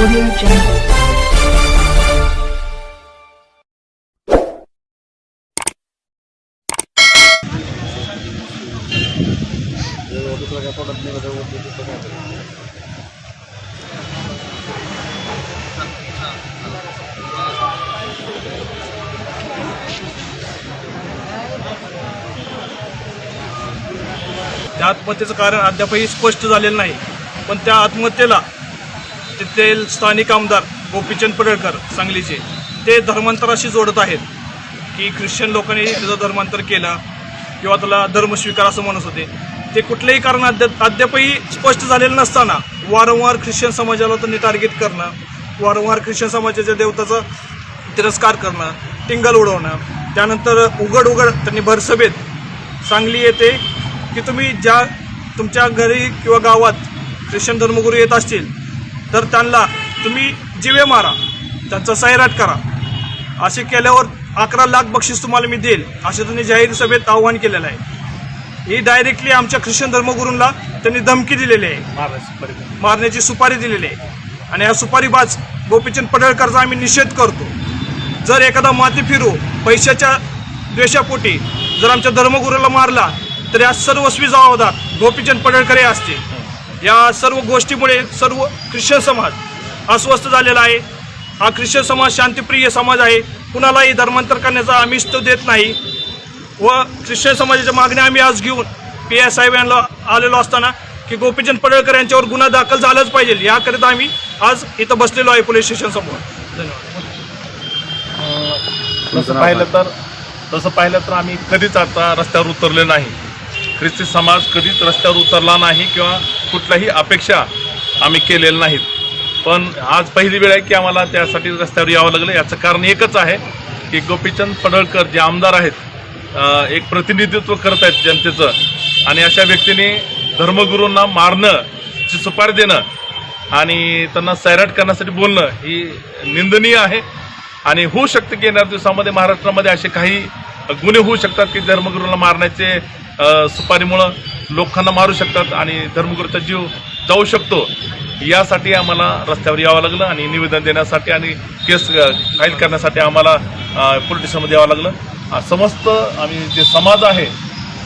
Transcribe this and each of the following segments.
Audio Jungle. त्या आत्महत्येचं कारण अद्यापही स्पष्ट झालेलं नाही पण त्या आत्महत्येला तिथले स्थानिक आमदार गोपीचंद पडळकर सांगलीचे ते धर्मांतराशी जोडत आहेत की ख्रिश्चन लोकांनी त्याचं धर्मांतर केलं किंवा त्याला धर्मस्वीकार असं म्हणत होते. ते कुठलेही कारण अद्याप अद्यापही स्पष्ट झालेलं नसताना वारंवार ख्रिश्चन समाजाला त्यांनी टार्गेट करणं वारंवार ख्रिश्चन समाजाच्या देवताचा तिरस्कार करणं टिंगल उडवणं त्यानंतर उघड उघड त्यांनी भरसभेत सांगली येते की तुम्ही ज्या तुमच्या घरी किंवा गावात ख्रिश्चन धर्मगुरू येत असतील तर त्यांना तुम्ही जिवे मारा त्यांचा सैराट करा. असे केल्यावर अकरा लाख बक्षीस तुम्हाला मी देईल असे त्यांनी जाहीर सभेत आव्हान केलेलं आहे. ही डायरेक्टली आमच्या ख्रिश्चन धर्मगुरूंना त्यांनी धमकी दिलेली आहे. मारण्याची सुपारी दिलेली आहे. आणि या सुपारीबाज गोपीचंद पडळकरचा आम्ही निषेध करतो. जर एखादा माती फिरू पैशाच्या द्वेषापोटी जर आमच्या धर्मगुरूला मारला तर या सर्वस्वी जबाबदार गोपीचंद पडळकर हे असतील. या सर्व गोष्टीमुळे सर्व ख्रिश्चन समाज अस्वस्थ झालेला आहे. हा ख्रिश्चन समाज शांतिप्रिय समाज आहे. कुणालाही धर्मांतर करण्याचा आम्ही तो देत नाही व ख्रिश्चन समाजाच्या मागण्या आम्ही आज घेऊन पी एस साहेब यांना आलेलो असताना की गोपीचंद पडळकर यांच्यावर गुन्हा दाखल झालाच पाहिजे. याकरिता आम्ही आज इथं बसलेलो आहे पोलीस स्टेशन समोर. धन्यवाद तसं पाहिलं तर तसं पाहिलं तर आम्ही कधीच आता रस्त्यावर उतरले नाही. ख्रिस्ती समाज कधीच रस्त्यावर उतरला नाही किंवा कुठल्याही अपेक्षा आम्ही केलेल्या नाहीत. पण आज पहिली वेळ आहे की आम्हाला त्यासाठी रस्त्यावर यावं लागलं. याचं कारण एकच आहे की गोपीचंद पडळकर जे आमदार आहेत एक प्रतिनिधित्व करत आहेत जनतेचं. आणि अशा व्यक्तीने धर्मगुरूंना मारणं ची सुपारी देणं आणि त्यांना सैराट करण्यासाठी बोलणं ही निंदनीय आहे. आणि होऊ शकतं की येणाऱ्या दिवसामध्ये महाराष्ट्रामध्ये असे काही गुन्हे होऊ शकतात की धर्मगुरूंना मारण्याचे सुपारीमुळं. लोकांना मारू शकतात आणि धर्मगुरूचा जीव जाऊ शकतो. यासाठी आम्हाला रस्त्यावर यावं लागलं आणि निवेदन देण्यासाठी आणि केस फाईल करण्यासाठी आम्हाला पोलिटिशनमध्ये यावं लागलं. समस्त आम्ही जे समाज आहे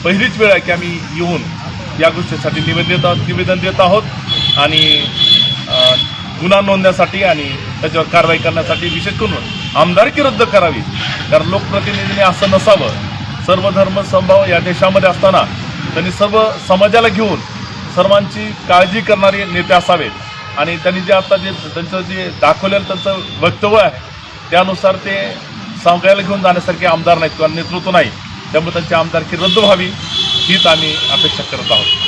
पहिलीच वेळ आहे की आम्ही येऊन या गोष्टीसाठी निवेदन देत आहोत निवेदन देत आहोत. आणि गुन्हा नोंदण्यासाठी आणि त्याच्यावर कारवाई करण्यासाठी विशेष करून आमदारकी रद्द करावी. कारण लोकप्रतिनिधीने असं नसावं. सर्व धर्म या देशामध्ये असताना त्यांनी सर्व समाजाला घेऊन सर्वांची काळजी करणारे नेते असावेत. आणि त्यांनी जे आता जे त्यांचं जे दाखवलेलं त्यांचं वक्तव्य आहे त्यानुसार ते सांगायला घेऊन जाण्यासारखे आमदार नाहीत किंवा नेतृत्व नाही. त्यामुळे त्यांची आमदारकी रद्द व्हावी हीच आम्ही अपेक्षा करत आहोत.